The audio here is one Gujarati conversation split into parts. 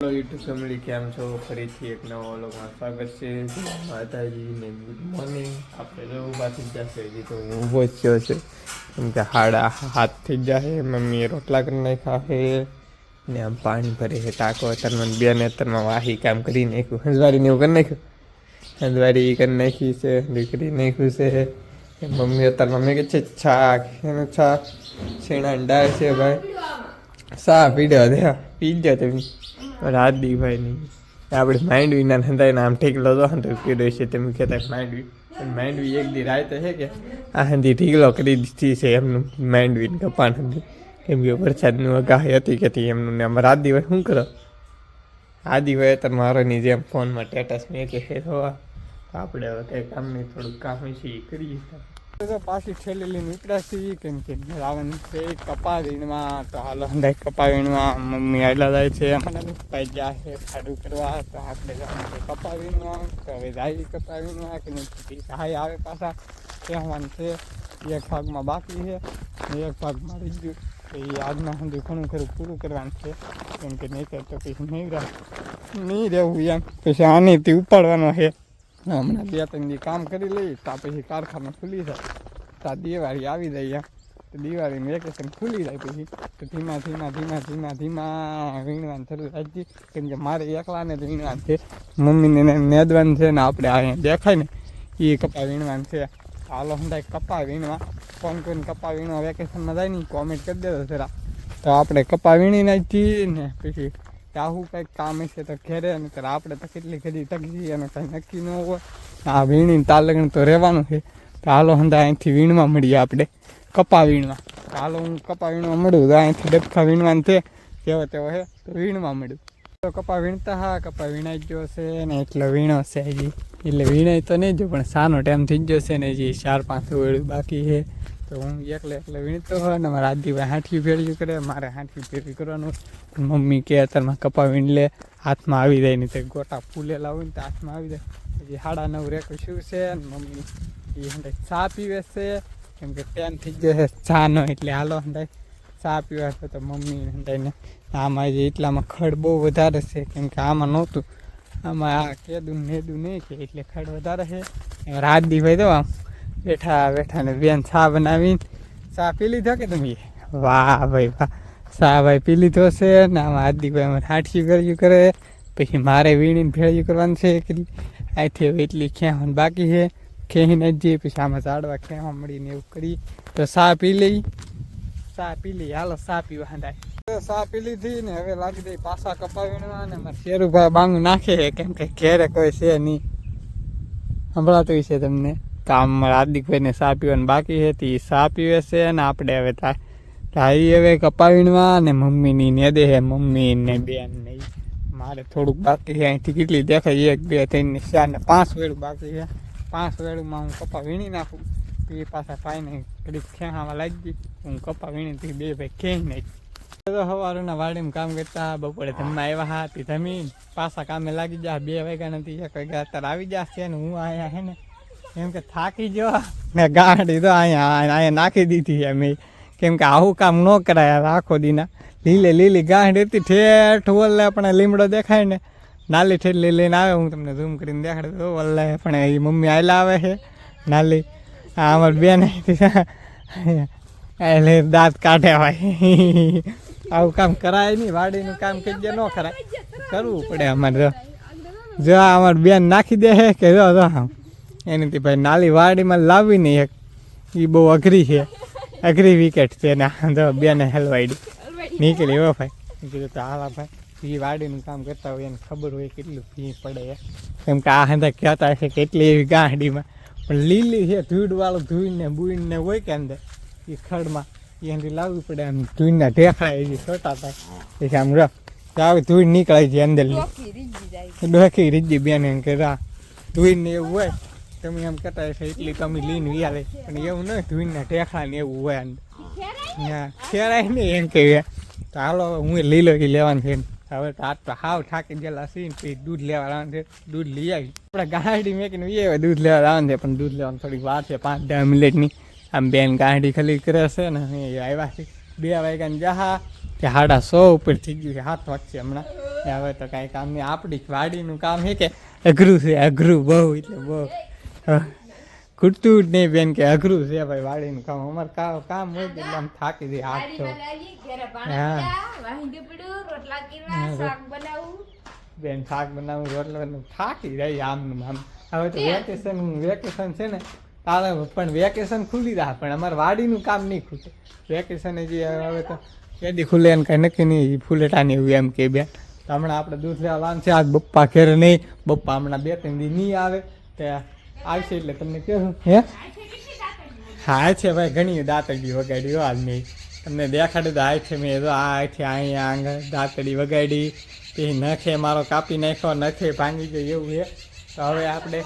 હેલો યુટ્યુબ ફેમિલી કેમ છો? ફરીથી એક નવો લોકમાં સ્વાગત છે. માતાજી ને ગુડ મોર્નિંગ આપણે જો પાછી જશે હજી તો હું ઊભો છે. કેમ કે હાડા હાથ થઈ જશે મમ્મીએ રોટલા કરી નાખ્યા છે ને આમ પાણી ભરે છે, ટાંકો અત્યારમાં બે ને અત્યારમાં વાહી કામ કરી નાખ્યું હંજવારીને એવું કરી નાખ્યું. હંજવારી કરી નાખી છે, દીકરી નાખ્યું છે. મમ્મી અત્યારમાં મેં કે છે, છાક, એનું છાક. શેણા અંડા છે ભાઈ. સા પીડ્યો દે પી ગયા તમે રાજદીભાઈ નહીં આપણે માંડવી ના ધંધા નામ ઠીકલો તો તો પીડ્યો છે તમે કહેતા માંડવી. પણ વી એક દી રાતે છે કે આ હંધી ઠીકલો કરી દીધી છે એમનું માઇન્ડ વીન કપાણ હતી કેમ કે વરસાદનું અગાહી હતી કે હતી એમનું ને આમ રાજદીભાઈ શું કરો? આદિભાઈ તો મારોની જેમ ફોનમાં ટેટસ મેં કે આપણે હવે કંઈ કામ નહીં થોડુંક કામ છે એ કરીએ. પાછી છેલ્લી લઈને છીએ કેમ કે રાવણ છે કપા વીણમાં તો હાલો હંધાઈ કપા વીણમાં મમ્મી આટલા જાય છે. મને ભાઈ ગયા છે ખાડું કરવા, તો આપણે જવાનું છે કપા વીણવા તો હવે જાય કપા વીણવા કે નહીં? સહાય આવે પાછા. કહેવાનું છે, એક ભાગમાં બાકી છે એક ભાગમાં રહી ગયું. તો એ આજના સુધી ઘણું ખરું પૂરું કરવાનું છે. કેમ કે નહીં તો પછી નહીં રહે, નહીં રહેવું એમ. પછી આનીથી ઉપાડવાનો છે. હમણાં બે ત્રણ દી કામ કરી લઈ, તો પછી કારખાના ખુલી જાય. તો દિવાળી આવી જાય તો દિવાળીનું વેકેશન ખુલી જાય પછી. તો ધીમા ધીમા ધીમા ધીમા ધીમા વીણવાનું શરૂ થાય કેમ કે મારે એકલાને જ વીણવાનું છે. મમ્મીને નેદવાનું છે ને આપણે અહીંયા દેખાય ને એ કપા વીણવાનું છે. હાલો હંધાય કપા વીણવા. કોણ કોઈને કપા વીણવા વેકેશનમાં જાય ને કોમેન્ટ કરી દેતો જરા. તો આપણે કપા વીણી નાખી ને, પછી આવું કંઈક કામ હશે તો ઘેરે અને ત્યારે આપણે તો કેટલી ઘડી તકલી અને કંઈ નક્કી ન હોય. આ વીણીને તાલગણ તો રહેવાનું છે. તો હાલો હંધા અહીંથી વીણમાં મળીએ આપણે. કપા વીણવા. હાલો હું કપા વીણવા મળું. તો અહીંથી ડબકા વીણવાનું છે. કેવો તેવો હે તો વીણમાં મળ્યું. તો કપા વીણતા હા. કપા વીણાઈ ગયો છે ને એટલો વીણો છે હજી. એટલે વીણાય તો નહીં જો, પણ સાનો ટાઈમ થઈ ગયો છે ને હજી ચાર પાંચ ઓળ્યું બાકી છે. તો હું એકલે એકલે વીણતો હોય ને, મારા આદિભાઈ હાંઠી ભેળવી કરે, મારે હાંઠી ભેળવી કરવાનું મમ્મી કે અત્યારમાં કપા વીણ લે, હાથમાં આવી જાય ને તે ગોટા ફૂલેલા હોય ને તો હાથમાં આવી જાય. પછી સાડા નવ રેક શું છે મમ્મી એ હંડે ચા પીવે છે. કેમ કે ટેન થઈ જશે ચા નો એટલે હાલો હંડાય ચા પીવા છે તો મમ્મી હંડાઈને આમાં જે એટલામાં ખડ બહુ વધારે છે, કેમ કે આમાં નહોતું. આમાં આ કેદું નેદું નહીં કે એટલે ખડ વધારે છે. રાત દી ભાઈ તો આમ બેઠા બેઠા ને બેન ચા બનાવીને ચા પી લીધો કે તમે? વાહ ભાઈ, વાહ. ચા ભાઈ પી લીધો છે ને આમાં હાર્દિકભાઈ અમારે હાઠિયું કર્યું કરે. પછી મારે વીણીને ભેળ્યું કરવાનું છે કેટલી અહીંથી એટલી ખેવાનું બાકી છે. ખેહીને જ જઈએ, પછી આમાં ઝાડવા ખેવા મળીને એવું કરી. તો ચા પી લઈ. ચા પી લઈ. હાલો, ચા પીવા હંધાય. ચા પી લીધી ને હવે લાગી દઈ પાછા કપાવીને ને મારા શેરુભાઈ બાંગું નાખે કેમ કે ઘેરે કોઈ છે નહીં. સંભળાતું છે તમને. તો આમ હાર્દિકભાઈને ચા પીવાનું બાકી છે તે ચા પીવે છે અને આપણે હવે તાઈ હવે કપા વીણવા ને મમ્મીની ને દે છે મમ્મી ને બેન ને મારે થોડુંક બાકી છે. અહીંથી કેટલી દેખાય? એક, બે, ત્રણ ચાર ને પાંચ વેળું બાકી છે. પાંચ વેળુમાં હું કપા વીણી નાખું. એ પાછા પાઈને ઘડીક ખેહામાં લાગી ગઈ. હું કપા વીણી બે ભાઈ ખેંચી નાખી. તો સવારના વાડીમાં કામ કરતા બપોરે જમવા આવ્યા હા તે જમીન પાછા કામે લાગી જા બે વાગ્યા નથી. એક વાગ્યા અત્યારે આવી જશે ને હું આયા હે ને કેમ કે થાકી ગયો. ને ગાડી તો અહીંયા અહીંયા નાખી દીધી છે મેં. કેમ કે આવું કામ ન કરાય આખો દીના. લીલે, લીલી ગાંઠ હતી, ઠેઠ વલ્લે આપણે લીમડો દેખાય ને. નાલી ઠેલી લઈને આવે હું તમને ઝૂમ કરીને દેખાડું તો વલ્લે પણ એ મમ્મી આયલા આવે છે. નાલી. આ અમારી બેન એટલે દાંત કાઢે ભાઈ. આવું કામ કરાય નહીં, વાડીનું કામ કઈ ન કરાય. કરવું પડે અમારે જો જો અમારી બેન નાખી દે કે જો જો. એનીથી ભાઈ નાલી વાડીમાં લાવી નહીં એક. એ બહુ અઘરી છે. અઘરી વિકેટ છે ને આ જો બેને હેલવાડી. નીકળી હો ભાઈ. કીધું તો હાલા ભાઈ એ વાડીનું કામ કરતા હોય એને ખબર હોય કેટલું ફી પડે એ. કેમ કે આ હંધા કહેતા હશે કેટલી એવી ગાંડીમાં. પણ લીલી છે ધૂળવાળું ધૂળને બુઈને હોય કે અંદર એ ખડમાં એનાથી લાવવી પડે આમ ધૂળના ઢેખડા એવી છોટા થાય. પછી આમ રફ તો ધૂળ નીકળાય છે અંદર ડોખી રીજી બેન એમ કે રા ધૂળને એવું હોય તમે એમ કહેતા હશે એટલી તમે લીન વિયાલે પણ એવું નહીં ધૂળના ટેખા ને એવું હોય હા ખેરાય ને એમ કહેવાય તો હાલો, હું લીલો કી લેવાનું છે. હવે તો આજ તો હાવ થાકી ગયેલા છીએ ને પછી દૂધ લેવા આવવાનું છે. દૂધ લઈ આવી. આપણે ગાંડી મેકીને વીએ હવે દૂધ લેવા આવવાનું છે. પણ દૂધ લેવાનું થોડીક વાર છે, પાંચ, દસ મિનિટની. આમ બેન ગાંડી ખાલી કરે છે ને આવ્યા છે. બે વાગ્યાને જહા. કે સાડા સો ઉપર થઈ ગયું છે હાથ વાગશે હમણાં. હવે તો કાંઈ કામ નહીં. આપણી વાડીનું કામ છે કે અઘરું છે, અઘરું બહુ, એટલે બહુ. ખૂટતું જ નહીં બેન કે અઘરું છે ભાઈ વાડીનું કામ. અમારે કામ કામ હોય તો એટલે આમ થાકી જાય હાથ તો બેન શાક બનાવું રોટલા થાકી જાય આમનું આમ. હવે તો વેકેશન વેકેશન છે ને તારે પણ વેકેશન ખુલી રહ્યા પણ અમારે વાડીનું કામ નહીં ખૂટે. વેકેશન જે હવે તો કેદી ખુલે એને કાંઈ નક્કી નહીં ફૂલેટાની એવું એમ કે બેન. તો હમણાં આપણે દૂધ લેવા છે આજ બપ્પા ઘેર નહીં. બપ્પા હમણાં બે ત્રણ દી નહીં આવે. તે આવશે એટલે તમને કહેશું હે? હા, છે ભાઈ ઘણી દાંતડી વગાડી આજ નહીં તમને દેખાડે તો આ છે મેં તો આ છે અહીંયા આંગ દાંતડી વગાડી. પછી નખે મારો કાપી નાખ્યો, નખે ભાંગી ગયો એવું છે તો હવે આપણે,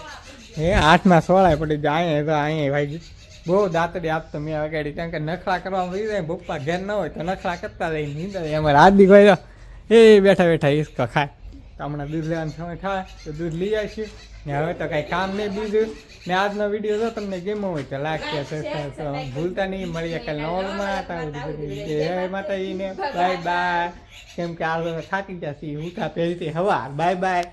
હે આઠમાં સોળાય પડી જાય તો અહીંયા ભાઈ બહુ દાંતડી આપતો મેં વગાડી. કારણ કે નખરા કરવામાં વહી જાય પપ્પા ઘેર ન હોય તો નખરા કરતા રહી નીંદર એમાં આદિ ગયો એ બેઠા બેઠા ઈસકો ખાય. તો હમણાં દૂધ લેવાનો સમય થાય, તો દૂધ લઈ આવીશું. ને હવે તો કાંઈ કામ નહીં બીજું. ને આજનો વીડિયો જો તમને ગેમો હોય તો લાગશે ભૂલતા નહીં. મળીએ કાલે નોલમાં જય માતાજીને. બાય બાય કેમ કે આ થાકી ગયા છીએ. ઉઠા પહેરીથી હવા બાય બાય